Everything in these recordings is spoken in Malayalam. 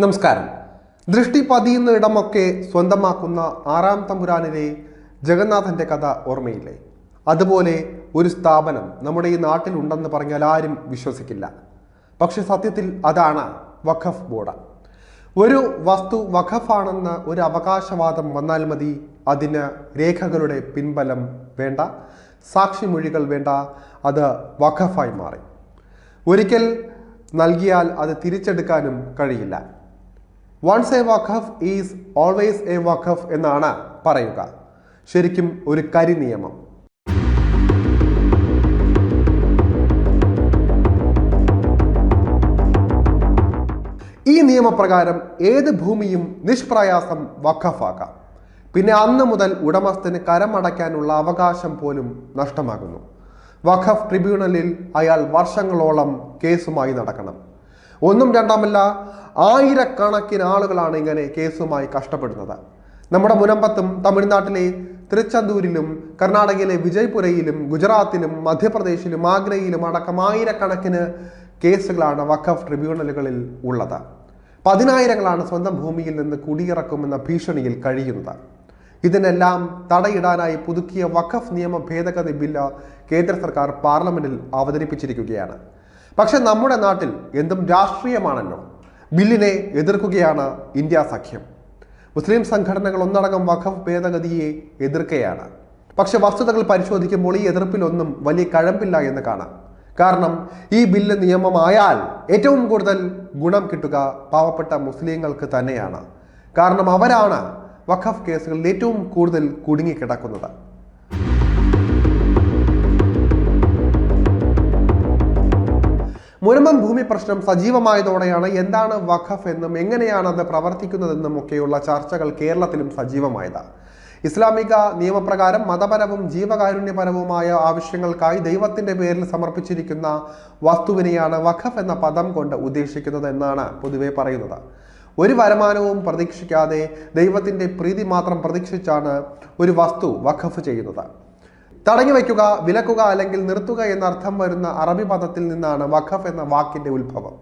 നമസ്കാരം. ദൃഷ്ടി പതിയുന്ന ഇടമൊക്കെ സ്വന്തമാക്കുന്ന ആറാം തമ്പുരാനിലെ ജഗന്നാഥന്റെ കഥ ഓർമ്മയില്ലേ? അതുപോലെ ഒരു സ്ഥാപനം നമ്മുടെ ഈ നാട്ടിലുണ്ടെന്ന് പറഞ്ഞാൽ ആരും വിശ്വസിക്കില്ല. പക്ഷെ സത്യത്തിൽ അതാണ് വഖഫ് ബോർഡ്. ഒരു വസ്തു വഖഫാണെന്ന് ഒരു അവകാശവാദം വന്നാൽ മതി അതിന് രേഖകളുടെ പിൻബലം വേണ്ട സാക്ഷിമൊഴികൾ വേണ്ട അത് വഖഫായി മാറി. ഒരിക്കൽ നൽകിയാൽ അത് തിരിച്ചെടുക്കാനും കഴിയില്ല. Once a waqf is always a waqf എന്നാണ് പറയുക. ശരിക്കും ഒരു കരി നിയമം. ഈ നിയമപ്രകാരം ഏത് ഭൂമിയും നിഷ്പ്രയാസം വഖഫാക്കാം. പിന്നെ അന്ന് മുതൽ ഉടമസ്ഥന് കരമടയ്ക്കാനുള്ള അവകാശം പോലും നഷ്ടമാകുന്നു. വഖഫ് ട്രിബ്യൂണലിൽ അയാൾ വർഷങ്ങളോളം കേസുമായി നടക്കണം. ഒന്നും രണ്ടാമല്ല ആയിരക്കണക്കിന് ആളുകളാണ് ഇങ്ങനെ കേസുമായി കഷ്ടപ്പെടുന്നത്. നമ്മുടെ മുനമ്പത്തും തമിഴ്നാട്ടിലെ തിരുച്ചന്തൂരിലും കർണാടകയിലെ വിജയ്പുരയിലും ഗുജറാത്തിലും മധ്യപ്രദേശിലും ആഗ്രയിലും അടക്കം ആയിരക്കണക്കിന് കേസുകളാണ് വഖഫ് ട്രിബ്യൂണലുകളിൽ ഉള്ളത്. പതിനായിരങ്ങളാണ് സ്വന്തം ഭൂമിയിൽ നിന്ന് കുടിയിറക്കുമെന്ന ഭീഷണിയിൽ കഴിയുന്നത്. ഇതിനെല്ലാം തടയിടാനായി പുതുക്കിയ വഖഫ് നിയമ ഭേദഗതി ബില്ല് കേന്ദ്ര സർക്കാർ പാർലമെന്റിൽ അവതരിപ്പിച്ചിരിക്കുകയാണ്. പക്ഷെ നമ്മുടെ നാട്ടിൽ എന്തും രാഷ്ട്രീയമാണല്ലോ. ബില്ലിനെ എതിർക്കുകയാണ് ഇന്ത്യ സഖ്യം. മുസ്ലിം സംഘടനകൾ ഒന്നടങ്കം വഖഫ് ഭേദഗതിയെ എതിർക്കുകയാണ് പക്ഷെ വസ്തുതകൾ പരിശോധിക്കുമ്പോൾ ഈ എതിർപ്പിലൊന്നും വലിയ കഴമ്പില്ല എന്ന് കാണാം. കാരണം ഈ ബില്ല് നിയമമായാൽ ഏറ്റവും കൂടുതൽ ഗുണം കിട്ടുക പാവപ്പെട്ട മുസ്ലിങ്ങൾക്ക് തന്നെയാണ്. കാരണം അവരാണ് വഖഫ് കേസുകളിൽ ഏറ്റവും കൂടുതൽ കുടുങ്ങിക്കിടക്കുന്നത്. മുനമ്പം ഭൂമി പ്രശ്നം സജീവമായതോടെയാണ് എന്താണ് വഖഫ് എന്നും എങ്ങനെയാണ് അത് പ്രവർത്തിക്കുന്നതെന്നും ഒക്കെയുള്ള ചർച്ചകൾ കേരളത്തിലും സജീവമായത്. ഇസ്ലാമിക നിയമപ്രകാരം മതപരവും ജീവകാരുണ്യപരവുമായ ആവശ്യങ്ങൾക്കായി ദൈവത്തിന്റെ പേരിൽ സമർപ്പിച്ചിരിക്കുന്ന വസ്തുവിനെയാണ് വഖഫ് എന്ന പദം കൊണ്ട് ഉദ്ദേശിക്കുന്നത് എന്നാണ് പൊതുവെ പറയുന്നത്. ഒരു വരുമാനവും പ്രതീക്ഷിക്കാതെ ദൈവത്തിന്റെ പ്രീതി മാത്രം പ്രതീക്ഷിച്ചാണ് ഒരു വസ്തു വഖഫ് ചെയ്യുന്നത്. തടഞ്ഞു വയ്ക്കുക വിലക്കുക അല്ലെങ്കിൽ നിർത്തുക എന്ന അർത്ഥം വരുന്ന അറബി പദത്തിൽ നിന്നാണ് വഖഫ് എന്ന വാക്കിന്റെ ഉത്ഭവം.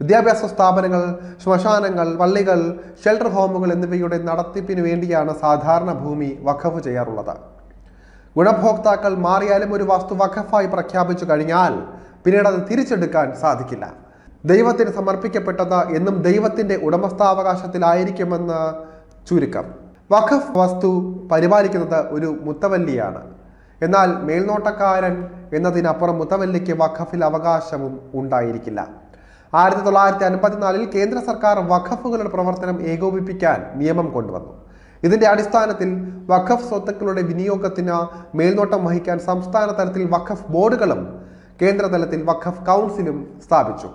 വിദ്യാഭ്യാസ സ്ഥാപനങ്ങൾ ശ്മശാനങ്ങൾ പള്ളികൾ ഷെൽട്ടർ ഹോമുകൾ എന്നിവയുടെ നടത്തിപ്പിന് വേണ്ടിയാണ് സാധാരണ ഭൂമി വഖഫ് ചെയ്യാറുള്ളത്. ഗുണഭോക്താക്കൾ മാറിയാലും ഒരു വസ്തു വഖഫായി പ്രഖ്യാപിച്ചു കഴിഞ്ഞാൽ പിന്നീട് അത് തിരിച്ചെടുക്കാൻ സാധിക്കില്ല. ദൈവത്തിന് സമർപ്പിക്കപ്പെട്ടത് എന്നും ദൈവത്തിന്റെ ഉടമസ്ഥാവകാശത്തിലായിരിക്കുമെന്ന് ചുരുക്കം. വഖഫ് വസ്തു പരിപാലിക്കുന്നത് ഒരു മുത്തവല്ലിയാണ്. എന്നാൽ മേൽനോട്ടക്കാരൻ എന്നതിനപ്പുറം മുത്തവല്ലിക്ക് വഖഫിൽ അവകാശവും ഉണ്ടായിരിക്കില്ല. ആയിരത്തി തൊള്ളായിരത്തി അൻപത്തിനാലിൽ കേന്ദ്ര സർക്കാർ വഖഫുകളുടെ പ്രവർത്തനം ഏകോപിപ്പിക്കാൻ നിയമം കൊണ്ടുവന്നു. ഇതിന്റെ അടിസ്ഥാനത്തിൽ വഖഫ് സ്വത്തുക്കളുടെ വിനിയോഗത്തിന് മേൽനോട്ടം വഹിക്കാൻ സംസ്ഥാന തലത്തിൽ വഖഫ് ബോർഡുകളും കേന്ദ്ര തലത്തിൽ വഖഫ് കൗൺസിലും സ്ഥാപിച്ചു.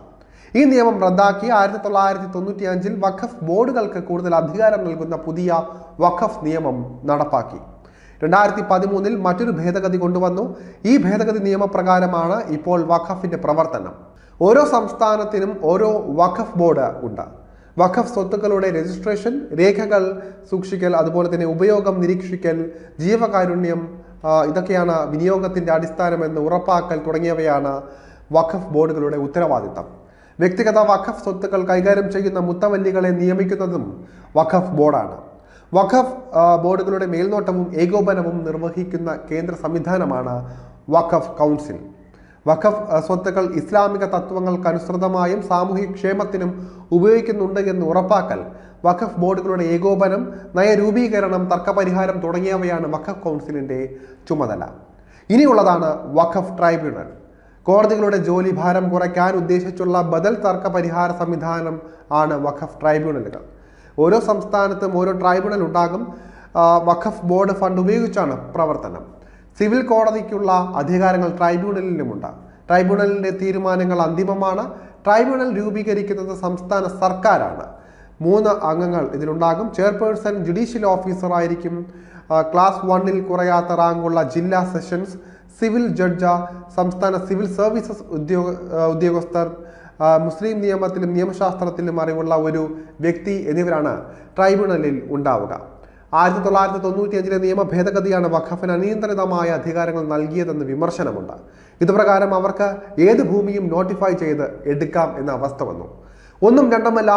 ഈ നിയമം റദ്ദാക്കി ആയിരത്തി തൊള്ളായിരത്തി തൊണ്ണൂറ്റി അഞ്ചിൽ വഖഫ് ബോർഡുകൾക്ക് കൂടുതൽ അധികാരം നൽകുന്ന പുതിയ വഖഫ് നിയമം നടപ്പാക്കി. രണ്ടായിരത്തി പതിമൂന്നിൽ മറ്റൊരു ഭേദഗതി കൊണ്ടുവന്നു. ഈ ഭേദഗതി നിയമപ്രകാരമാണ് ഇപ്പോൾ വഖഫിന്റെ പ്രവർത്തനം. ഓരോ സംസ്ഥാനത്തിനും ഓരോ വഖഫ് ബോർഡ് ഉണ്ട്. വഖഫ് സ്വത്തുക്കളുടെ രജിസ്ട്രേഷൻ രേഖകൾ സൂക്ഷിക്കൽ അതുപോലെ തന്നെ ഉപയോഗം നിരീക്ഷിക്കൽ ജീവകാരുണ്യം ഇതൊക്കെയാണ് വിനിയോഗത്തിന്റെ അടിസ്ഥാനമെന്ന് ഉറപ്പാക്കൽ തുടങ്ങിയവയാണ് വഖഫ് ബോർഡുകളുടെ ഉത്തരവാദിത്തം. വ്യക്തിഗത വഖഫ് സ്വത്തുക്കൾ കൈകാര്യം ചെയ്യുന്ന മുത്തവല്ലികളെ നിയമിക്കുന്നതും വഖഫ് ബോർഡാണ്. വഖഫ് ബോർഡുകളുടെ മേൽനോട്ടവും ഏകോപനവും നിർവഹിക്കുന്ന കേന്ദ്ര സംവിധാനമാണ് വഖഫ് കൗൺസിൽ. വഖഫ് സ്വത്തുക്കൾ ഇസ്ലാമിക തത്വങ്ങൾക്ക് അനുസൃതമായും സാമൂഹിക ക്ഷേമത്തിനും ഉപയോഗിക്കുന്നുണ്ട് എന്ന് ഉറപ്പാക്കൽ വഖഫ് ബോർഡുകളുടെ ഏകോപനം നയരൂപീകരണം തർക്കപരിഹാരം തുടങ്ങിയവയാണ് വഖഫ് കൗൺസിലിന്റെ ചുമതല. ഇനിയുള്ളതാണ് വഖഫ് ട്രൈബ്യൂണൽ. കോടതികളുടെ ജോലി ഭാരം കുറയ്ക്കാൻ ഉദ്ദേശിച്ചുള്ള ബദൽ തർക്ക പരിഹാര സംവിധാനം ആണ് വഖഫ് ട്രൈബ്യൂണലുകൾ. ഓരോ സംസ്ഥാനത്തും ഓരോ ട്രൈബ്യൂണൽ ഉണ്ടാകും. വഖഫ് ബോർഡ് ഫണ്ട് ഉപയോഗിച്ചാണ് പ്രവർത്തനം. സിവിൽ കോടതിക്കുള്ള അധികാരങ്ങൾ ട്രൈബ്യൂണലിനുമുണ്ട്. ട്രൈബ്യൂണലിന്റെ തീരുമാനങ്ങൾ അന്തിമമാണ്. ട്രൈബ്യൂണൽ രൂപീകരിക്കുന്നത് സംസ്ഥാന സർക്കാരാണ്. മൂന്ന് അംഗങ്ങൾ ഇതിലുണ്ടാകും. ചെയർപേഴ്സൺ ജുഡീഷ്യൽ ഓഫീസർ ആയിരിക്കും. ക്ലാസ് വണ്ണിൽ കുറയാത്ത റാങ്കുള്ള ജില്ലാ സെഷൻസ് സിവിൽ ജഡ്ജ സംസ്ഥാന സിവിൽ സർവീസസ് ഉദ്യോഗ ഉദ്യോഗസ്ഥർ മുസ്ലിം നിയമത്തിലും നിയമശാസ്ത്രത്തിലും അറിവുള്ള ഒരു വ്യക്തി എന്നിവരാണ് ട്രൈബ്യൂണലിൽ ഉണ്ടാവുക. ആയിരത്തി തൊള്ളായിരത്തി തൊണ്ണൂറ്റി അഞ്ചിലെ നിയമ ഭേദഗതിയാണ് വഖഫിന് അനിയന്ത്രിതമായ അധികാരങ്ങൾ നൽകിയതെന്ന് വിമർശനമുണ്ട്. ഇതുപ്രകാരം അവർക്ക് ഏത് ഭൂമിയും നോട്ടിഫൈ ചെയ്ത് എടുക്കാം എന്ന അവസ്ഥ വന്നു. ഒന്നും രണ്ടുമല്ല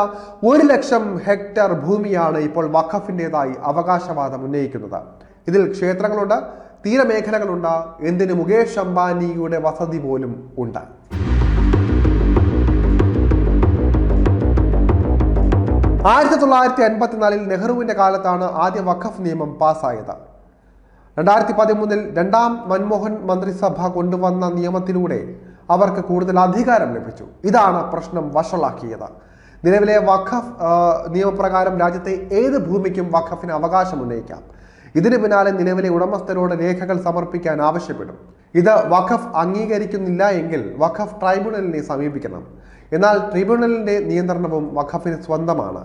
ഒരു ലക്ഷം ഹെക്ടർ ഭൂമിയാണ് ഇപ്പോൾ വഖഫിന്റെതായി അവകാശവാദം ഉന്നയിക്കുന്നത്. ഇതിൽ ക്ഷേത്രങ്ങളുണ്ട് തീരമേഖലകളുണ്ട് എന്തിന് മുകേഷ് അംബാനിയുടെ വസതി പോലും ഉണ്ട്. ആയിരത്തി തൊള്ളായിരത്തി അൻപത്തിനാലിൽ നെഹ്റുവിന്റെ കാലത്താണ് ആദ്യ വഖഫ് നിയമം പാസ്സായത് രണ്ടായിരത്തി പതിമൂന്നിൽ രണ്ടാം മൻമോഹൻ മന്ത്രിസഭ കൊണ്ടുവന്ന നിയമത്തിലൂടെ അവർക്ക് കൂടുതൽ അധികാരം ലഭിച്ചു. ഇതാണ് പ്രശ്നം വഷളാക്കിയത്. നിലവിലെ വഖഫ് നിയമപ്രകാരം രാജ്യത്തെ ഏത് ഭൂമിക്കും വഖഫിന് അവകാശം ഉന്നയിക്കാം. ഇതിന് പിന്നാലെ നിലവിലെ ഉടമസ്ഥരോട് രേഖകൾ സമർപ്പിക്കാൻ ആവശ്യപ്പെടും. ഇത് വഖഫ് അംഗീകരിക്കുന്നില്ല എങ്കിൽ വഖഫ് ട്രൈബ്യൂണലിനെ സമീപിക്കണം. എന്നാൽ ട്രിബ്യൂണലിന്റെ നിയന്ത്രണവും വഖഫിന് സ്വന്തമാണ്.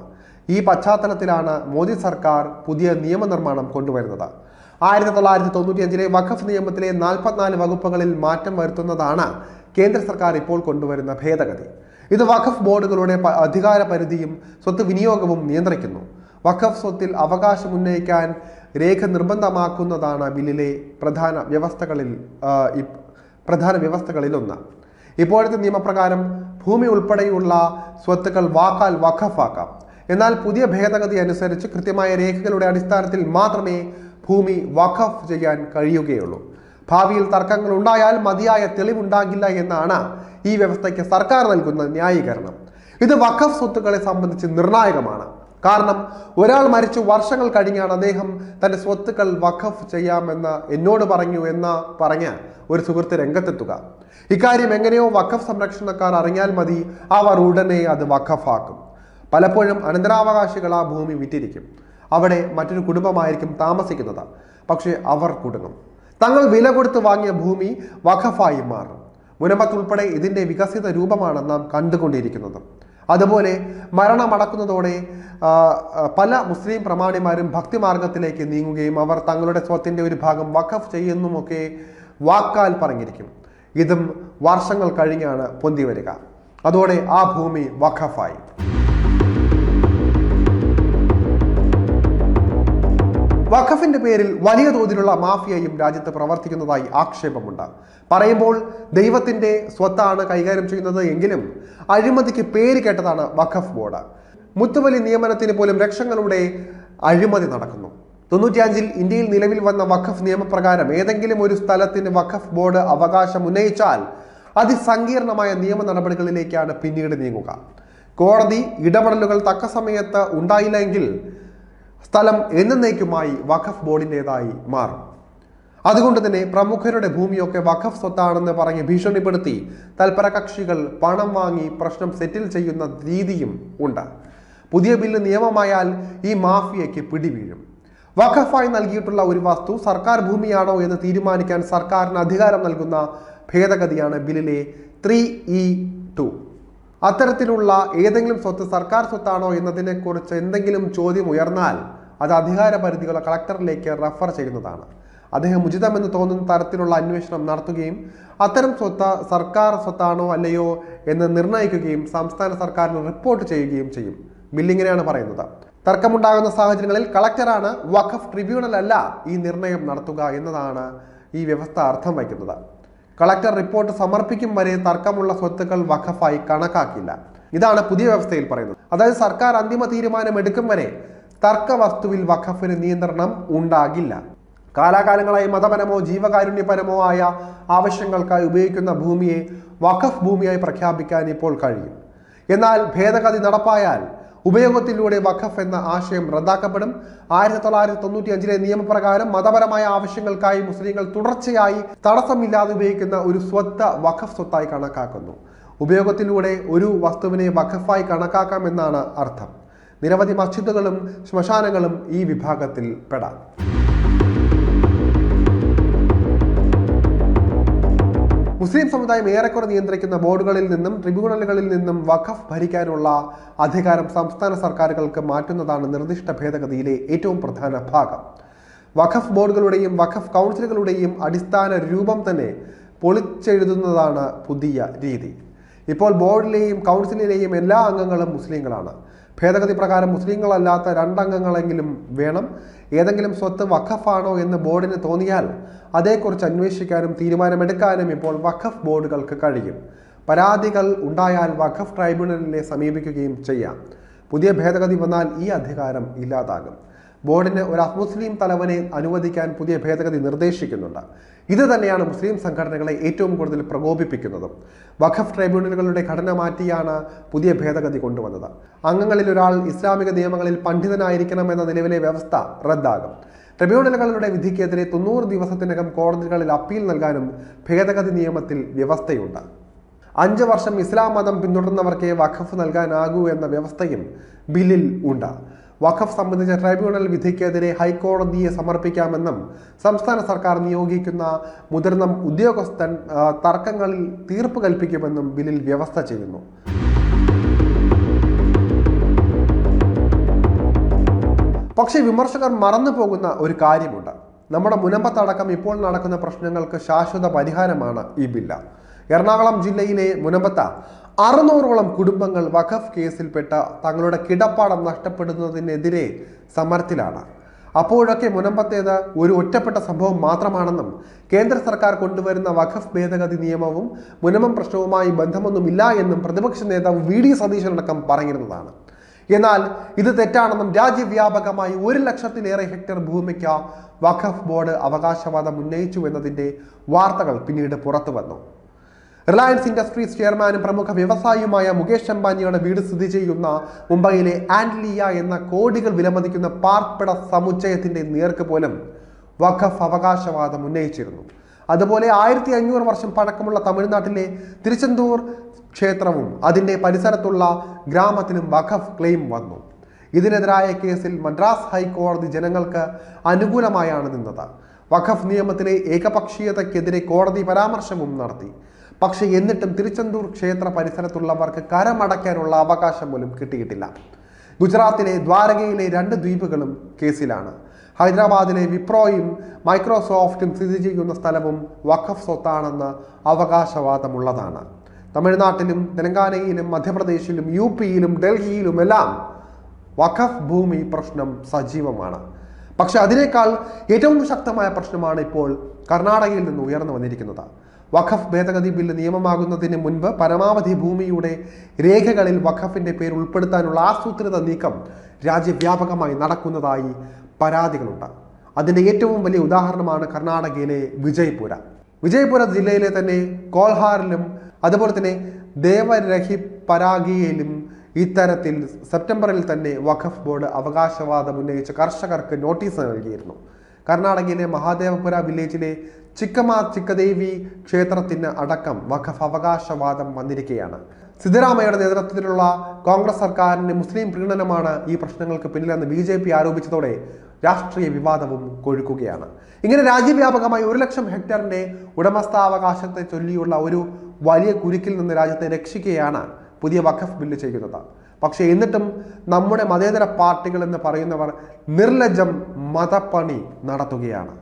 ഈ പശ്ചാത്തലത്തിലാണ് മോദി സർക്കാർ പുതിയ നിയമനിർമ്മാണം കൊണ്ടുവരുന്നത്. ആയിരത്തി തൊള്ളായിരത്തി തൊണ്ണൂറ്റിയഞ്ചിലെ വഖഫ് നിയമത്തിലെ നാൽപ്പത്തിനാല് വകുപ്പുകളിൽ മാറ്റം വരുത്തുന്നതാണ് കേന്ദ്ര സർക്കാർ ഇപ്പോൾ കൊണ്ടുവരുന്ന ഭേദഗതി. ഇത് വഖഫ് ബോർഡുകളുടെ അധികാര പരിധിയും സ്വത്ത് വിനിയോഗവും നിയന്ത്രിക്കുന്നു. വഖഫ് സ്വത്തിൽ അവകാശം ഉന്നയിക്കാൻ രേഖ നിർബന്ധമാക്കുന്നതാണ് ബില്ലിലെ പ്രധാന വ്യവസ്ഥകളിൽ പ്രധാന വ്യവസ്ഥകളിൽ ഒന്ന് ഇപ്പോഴത്തെ നിയമപ്രകാരം ഭൂമി ഉൾപ്പെടെയുള്ള സ്വത്തുക്കൾ വാക്കാൽ വഖഫാക്കാം. എന്നാൽ പുതിയ ഭേദഗതി അനുസരിച്ച് കൃത്യമായ രേഖകളുടെ അടിസ്ഥാനത്തിൽ മാത്രമേ ഭൂമി വഖഫ് ചെയ്യാൻ കഴിയുകയുള്ളൂ. ഭാവിയിൽ തർക്കങ്ങൾ ഉണ്ടായാൽ മതിയായ തെളിവുണ്ടാകില്ല എന്നാണ് ഈ വ്യവസ്ഥയ്ക്ക് സർക്കാർ നൽകുന്ന ന്യായീകരണം. ഇത് വഖഫ് സ്വത്തുക്കളെ സംബന്ധിച്ച് നിർണായകമാണ്. കാരണം ഒരാൾ മരിച്ചു വർഷങ്ങൾ കഴിഞ്ഞാണ് അദ്ദേഹം തന്റെ സ്വത്തുക്കൾ വഖഫ് ചെയ്യാമെന്ന് എന്നോട് പറഞ്ഞു എന്ന് പറഞ്ഞ് ഒരു സുഹൃത്ത് രംഗത്തെത്തുക. ഇക്കാര്യം എങ്ങനെയോ വഖഫ് സംരക്ഷണക്കാർ അറിഞ്ഞാൽ മതി അവർ ഉടനെ അത് വഖഫാക്കും. പലപ്പോഴും അനന്തരാവകാശികൾ ആ ഭൂമി വിറ്റിരിക്കും. അവിടെ മറ്റൊരു കുടുംബമായിരിക്കും താമസിക്കുന്നത്. പക്ഷേ അവർ കുടുങ്ങും. തങ്ങൾ വില കൊടുത്ത് വാങ്ങിയ ഭൂമി വഖഫായി മാറും. മുനമ്പത്ത് ഉൾപ്പെടെ ഇതിന്റെ വികസിത രൂപമാണ് നാം കണ്ടുകൊണ്ടിരിക്കുന്നത്. അതുപോലെ മരണമടക്കുന്നതോടെ പല മുസ്ലിം പ്രമാണിമാരും ഭക്തിമാർഗത്തിലേക്ക് നീങ്ങുകയും അവർ തങ്ങളുടെ സ്വത്തിന്റെ ഒരു ഭാഗം വഖഫ് ചെയ്യുന്നുമൊക്കെ വാക്കാൽ പറഞ്ഞിരിക്കും. ഇതും വർഷങ്ങൾ കഴിഞ്ഞാണ് പൊന്തി വരിക. അതോടെ ആ ഭൂമി വഖഫായി. വഖഫിന്റെ പേരിൽ വലിയ തോതിലുള്ള മാഫിയയും രാജ്യത്ത് പ്രവർത്തിക്കുന്നതായി ആക്ഷേപമുണ്ട്. പറയുമ്പോൾ ദൈവത്തിന്റെ സ്വത്താണ് കൈകാര്യം ചെയ്യുന്നത് എങ്കിലും അഴിമതിക്ക് പേര് കേട്ടതാണ് വഖഫ് ബോർഡ്. മുത്തുവലി നിയമനത്തിന് പോലും ലക്ഷങ്ങളുടെ അഴിമതി നടക്കുന്നു. തൊണ്ണൂറ്റിയഞ്ചിൽ ഇന്ത്യയിൽ നിലവിൽ വന്ന വഖഫ് നിയമപ്രകാരം ഏതെങ്കിലും ഒരു സ്ഥലത്തിന് വഖഫ് ബോർഡ് അവകാശം ഉന്നയിച്ചാൽ അതിസങ്കീർണമായ നിയമ നടപടികളിലേക്കാണ് പിന്നീട് നീങ്ങുക. കോടതി ഇടപെടലുകൾ തക്ക സമയത്ത് ഉണ്ടായില്ലെങ്കിൽ സ്ഥലം എന്നേക്കുമായി വഖഫ് ബോർഡിന്റെതായി മാറും. അതുകൊണ്ട് തന്നെ പ്രമുഖരുടെ ഭൂമിയൊക്കെ വഖഫ് സ്വത്താണെന്ന് പറഞ്ഞ് ഭീഷണിപ്പെടുത്തി തൽപര കക്ഷികൾ പണം വാങ്ങി പ്രശ്നം സെറ്റിൽ ചെയ്യുന്ന രീതിയും ഉണ്ട്. പുതിയ ബില്ല് നിയമമായാൽ ഈ മാഫിയയ്ക്ക് പിടിവീഴും. വഖഫായി നൽകിയിട്ടുള്ള ഒരു വസ്തു സർക്കാർ ഭൂമിയാണോ എന്ന് തീരുമാനിക്കാൻ സർക്കാരിന് അധികാരം നൽകുന്ന ഭേദഗതിയാണ് ബില്ലിലെ ത്രീ ഇ ടു. അത്തരത്തിലുള്ള ഏതെങ്കിലും സ്വത്ത് സർക്കാർ സ്വത്താണോ എന്നതിനെക്കുറിച്ച് എന്തെങ്കിലും ചോദ്യം ഉയർന്നാൽ അത് അധികാര പരിധിയുള്ള കളക്ടറിലേക്ക് റഫർ ചെയ്യുന്നതാണ്. അദ്ദേഹം ഉചിതമെന്ന് തോന്നുന്ന തരത്തിലുള്ള അന്വേഷണം നടത്തുകയും അത്തരം സ്വത്ത് സർക്കാർ സ്വത്താണോ അല്ലയോ എന്ന് നിർണയിക്കുകയും സംസ്ഥാന സർക്കാരിന് റിപ്പോർട്ട് ചെയ്യുകയും ചെയ്യും. ബില്ലിങ്ങനെയാണ് പറയുന്നത്. തർക്കമുണ്ടാകുന്ന സാഹചര്യങ്ങളിൽ കളക്ടറാണ് വഖഫ് ട്രിബ്യൂണൽ അല്ല ഈ നിർണയം നടത്തുക എന്നതാണ് ഈ വ്യവസ്ഥ അർത്ഥം വയ്ക്കുന്നത്. കളക്ടർ റിപ്പോർട്ട് സമർപ്പിക്കും വരെ തർക്കമുള്ള സ്വത്തുക്കൾ വഖഫായി കണക്കാക്കില്ല. ഇതാണ് പുതിയ വ്യവസ്ഥയിൽ പറയുന്നത്. അതായത് സർക്കാർ അന്തിമ തീരുമാനം എടുക്കും വരെ തർക്ക വസ്തുവിൽ വഖഫിന് നിയന്ത്രണം ഉണ്ടാകില്ല. കാലാകാലങ്ങളായി മതപരമോ ജീവകാരുണ്യപരമോ ആയ ആവശ്യങ്ങൾക്കായി ഉപയോഗിക്കുന്ന ഭൂമിയെ വഖഫ് ഭൂമിയായി പ്രഖ്യാപിക്കാൻ ഇപ്പോൾ കഴിയും. എന്നാൽ ഭേദഗതി നടപ്പായാൽ ഉപയോഗത്തിലൂടെ വഖഫ് എന്ന ആശയം റദ്ദാക്കപ്പെടും. ആയിരത്തി തൊള്ളായിരത്തി തൊണ്ണൂറ്റി അഞ്ചിലെ നിയമപ്രകാരം മതപരമായ ആവശ്യങ്ങൾക്കായി മുസ്ലിങ്ങൾ തുടർച്ചയായി തടസ്സമില്ലാതെ ഉപയോഗിക്കുന്ന ഒരു സ്വത്ത് വഖഫ് സ്വത്തായി കണക്കാക്കുന്നു. ഉപയോഗത്തിലൂടെ ഒരു വസ്തുവിനെ വഖഫായി കണക്കാക്കാം എന്നാണ് അർത്ഥം. നിരവധി മസ്ജിദുകളും ശ്മശാനങ്ങളും ഈ വിഭാഗത്തിൽ പെടാം. മുസ്ലിം സമുദായം ഏറെക്കുറെ നിയന്ത്രിക്കുന്ന ബോർഡുകളിൽ നിന്നും ട്രിബ്യൂണലുകളിൽ നിന്നും വഖഫ് ഭരിക്കാനുള്ള അധികാരം സംസ്ഥാന സർക്കാരുകൾക്ക് മാറ്റുന്നതാണ് നിർദ്ദിഷ്ട ഭേദഗതിയിലെ ഏറ്റവും പ്രധാന ഭാഗം. വഖഫ് ബോർഡുകളുടെയും വഖഫ് കൗൺസിലുകളുടെയും അടിസ്ഥാന രൂപം തന്നെ പൊളിച്ചെഴുതുന്നതാണ് പുതിയ രീതി. ഇപ്പോൾ ബോർഡിലെയും കൗൺസിലിലെയും എല്ലാ അംഗങ്ങളും മുസ്ലിങ്ങളാണ്. ഭേദഗതി പ്രകാരം മുസ്ലിങ്ങളല്ലാത്ത രണ്ടംഗങ്ങളെങ്കിലും വേണം. ഏതെങ്കിലും സ്വത്ത് വഖഫാണോ എന്ന് ബോർഡിന് തോന്നിയാൽ അതേക്കുറിച്ച് അന്വേഷിക്കാനും തീരുമാനമെടുക്കാനും ഇപ്പോൾ വഖഫ് ബോർഡുകൾക്ക് കഴിയും. പരാതികൾ ഉണ്ടായാൽ വഖഫ് ട്രൈബ്യൂണലിനെ സമീപിക്കുകയും ചെയ്യാം. പുതിയ ഭേദഗതി വന്നാൽ ഈ അധികാരം ഇല്ലാതാകും. ബോർഡിന് ഒരു അമുസ്ലിം തലവനെ അനുവദിക്കാൻ പുതിയ ഭേദഗതി നിർദ്ദേശിക്കുന്നുണ്ട്. ഇത് തന്നെയാണ് മുസ്ലിം സംഘടനകളെ ഏറ്റവും കൂടുതൽ പ്രകോപിപ്പിക്കുന്നതും. വഖഫ് ട്രൈബ്യൂണലുകളുടെ ഘടന മാറ്റിയാണ് പുതിയ ഭേദഗതി കൊണ്ടുവന്നത്. അംഗങ്ങളിൽ ഒരാൾ ഇസ്ലാമിക നിയമങ്ങളിൽ പണ്ഡിതനായിരിക്കണം എന്ന നിലവിലെ വ്യവസ്ഥ റദ്ദാകും. ട്രിബ്യൂണലുകളുടെ വിധിക്കെതിരെ തൊണ്ണൂറ് ദിവസത്തിനകം കോടതികളിൽ അപ്പീൽ നൽകാനും ഭേദഗതി നിയമത്തിൽ വ്യവസ്ഥയുണ്ട്. അഞ്ച് വർഷം ഇസ്ലാം മതം പിന്തുടർന്നവർക്കേ വഖഫ് നൽകാനാകൂ എന്ന വ്യവസ്ഥയും ബില്ലിൽ ഉണ്ട്. വഖഫ് സംബന്ധിച്ച ട്രൈബ്യൂണൽ വിധിക്കെതിരെ ഹൈക്കോടതിയെ സമർപ്പിക്കാമെന്നും സംസ്ഥാന സർക്കാർ നിയോഗിക്കുന്ന മുതിർന്ന ഉദ്യോഗസ്ഥൻ തർക്കങ്ങളിൽ തീർപ്പ് കൽപ്പിക്കുമെന്നും ബില്ലിൽ വ്യവസ്ഥ ചെയ്യുന്നു. പക്ഷേ വിമർശകർ മറന്നു പോകുന്ന ഒരു കാര്യമുണ്ട്. നമ്മുടെ മുനമ്പത്തടക്കം ഇപ്പോൾ നടക്കുന്ന പ്രശ്നങ്ങൾക്ക് ശാശ്വത പരിഹാരമാണ് ഈ ബില്ല്. എറണാകുളം ജില്ലയിലെ മുനമ്പത്ത അറുന്നൂറോളം കുടുംബങ്ങൾ വഖഫ് കേസിൽപ്പെട്ട തങ്ങളുടെ കിടപ്പാടം നഷ്ടപ്പെടുന്നതിനെതിരെ സമരത്തിലാണ്. അപ്പോഴൊക്കെ മുനമ്പത്തേത് ഒരു ഒറ്റപ്പെട്ട സംഭവം മാത്രമാണെന്നും കേന്ദ്ര സർക്കാർ കൊണ്ടുവരുന്ന വഖഫ് ഭേദഗതി നിയമവും മുനമ്പം പ്രശ്നവുമായി ബന്ധമൊന്നുമില്ല എന്നും പ്രതിപക്ഷ നേതാവ് വി ഡി സതീശനടക്കം പറഞ്ഞിരുന്നതാണ്. എന്നാൽ ഇത് തെറ്റാണെന്നും രാജ്യവ്യാപകമായി ഒരു ലക്ഷത്തിലേറെ ഹെക്ടർ ഭൂമിക്ക് വഖഫ് ബോർഡ് അവകാശവാദം ഉന്നയിച്ചു എന്നതിന്റെ വാർത്തകൾ പിന്നീട് പുറത്തു വന്നു റിലയൻസ് ഇൻഡസ്ട്രീസ് ചെയർമാനും പ്രമുഖ വ്യവസായിയുമായ മുകേഷ് അംബാനിയുടെ വീട് സ്ഥിതി ചെയ്യുന്ന മുംബൈയിലെ ആൻഡ്ലിയ എന്ന കോടികൾ വിലമതിക്കുന്ന പാർപ്പിട സമുച്ചയത്തിന്റെ നേർക്ക് പോലും വഖഫ് അവകാശവാദം ഉന്നയിച്ചിരുന്നു. അതുപോലെ ആയിരത്തി അഞ്ഞൂറ് വർഷം പഴക്കമുള്ള തമിഴ്നാട്ടിലെ തിരുച്ചെന്തൂർ ക്ഷേത്രവും അതിന്റെ പരിസരത്തുള്ള ഗ്രാമത്തിനും വഖഫ് ക്ലെയിം വന്നു. ഇതിനെതിരായ കേസിൽ മദ്രാസ് ഹൈക്കോടതി ജനങ്ങൾക്ക് അനുകൂലമായാണ് നിന്നത്. വഖഫ് നിയമത്തിലെ ഏകപക്ഷീയതയ്ക്കെതിരെ കോടതി പരാമർശവും നടത്തി. പക്ഷേ എന്നിട്ടും തിരുച്ചെന്തൂർ ക്ഷേത്ര പരിസരത്തുള്ളവർക്ക് കരമടയ്ക്കാനുള്ള അവകാശം പോലും കിട്ടിയിട്ടില്ല. ഗുജറാത്തിലെ ദ്വാരകയിലെ രണ്ട് ദ്വീപുകളും കേസിലാണ്. ഹൈദരാബാദിലെ വിപ്രോയും മൈക്രോസോഫ്റ്റും സ്ഥിതി ചെയ്യുന്ന സ്ഥലവും വഖഫ് സ്വത്താണെന്ന് അവകാശവാദമുള്ളതാണ്. തമിഴ്നാട്ടിലും തെലങ്കാനയിലും മധ്യപ്രദേശിലും യു പിയിലും ഡൽഹിയിലുമെല്ലാം വഖഫ് ഭൂമി പ്രശ്നം സജീവമാണ്. പക്ഷെ അതിനേക്കാൾ ഏറ്റവും ശക്തമായ പ്രശ്നമാണ് ഇപ്പോൾ കർണാടകയിൽ നിന്ന് ഉയർന്നു വന്നിരിക്കുന്നത്. വഖഫ് ഭേദഗതി ബില്ല് നിയമമാകുന്നതിന് മുൻപ് പരമാവധി ഭൂമിയുടെ രേഖകളിൽ വഖഫിന്റെ പേര് ഉൾപ്പെടുത്താനുള്ള ആസൂത്രിത നീക്കം രാജ്യവ്യാപകമായി നടക്കുന്നതായി പരാതികളുണ്ട്. അതിന്റെ ഏറ്റവും വലിയ ഉദാഹരണമാണ് കർണാടകയിലെ വിജയ്പുര. വിജയ്പുര ജില്ലയിലെ തന്നെ കോൽഹാറിലും അതുപോലെ തന്നെ ദേവരഹി പരാഗിയയിലും ഇത്തരത്തിൽ സെപ്റ്റംബറിൽ തന്നെ വഖഫ് ബോർഡ് അവകാശവാദം ഉന്നയിച്ച് കർഷകർക്ക് നോട്ടീസ് നൽകിയിരുന്നു. കർണാടകയിലെ മഹാദേവപുര വില്ലേജിലെ ചിക്കമ ചിക്കദേവി ക്ഷേത്രത്തിന് അടക്കം വഖഫ് അവകാശവാദം വന്നിരിക്കുകയാണ്. സിദ്ധരാമയ്യയുടെ നേതൃത്വത്തിലുള്ള കോൺഗ്രസ് സർക്കാരിന്റെ മുസ്ലിം പ്രീണനമാണ് ഈ പ്രശ്നങ്ങൾക്ക് പിന്നിലെന്ന് ബി ജെ പി ആരോപിച്ചതോടെ രാഷ്ട്രീയ വിവാദവും കൊഴുക്കുകയാണ്. ഇങ്ങനെ രാജ്യവ്യാപകമായി ഒരു ലക്ഷം ഹെക്ടറിന്റെ ഉടമസ്ഥാവകാശത്തെ ചൊല്ലിയുള്ള ഒരു വലിയ കുരുക്കിൽ നിന്ന് രാജ്യത്തെ രക്ഷിക്കുകയാണ് പുതിയ വഖഫ് ബില്ല് ചെയ്യുന്നത്. പക്ഷേ എന്നിട്ടും നമ്മുടെ മതേതര പാർട്ടികൾ എന്ന് പറയുന്നവർ നിർലജ്ജം മതപ്പണി നടത്തുകയാണ്.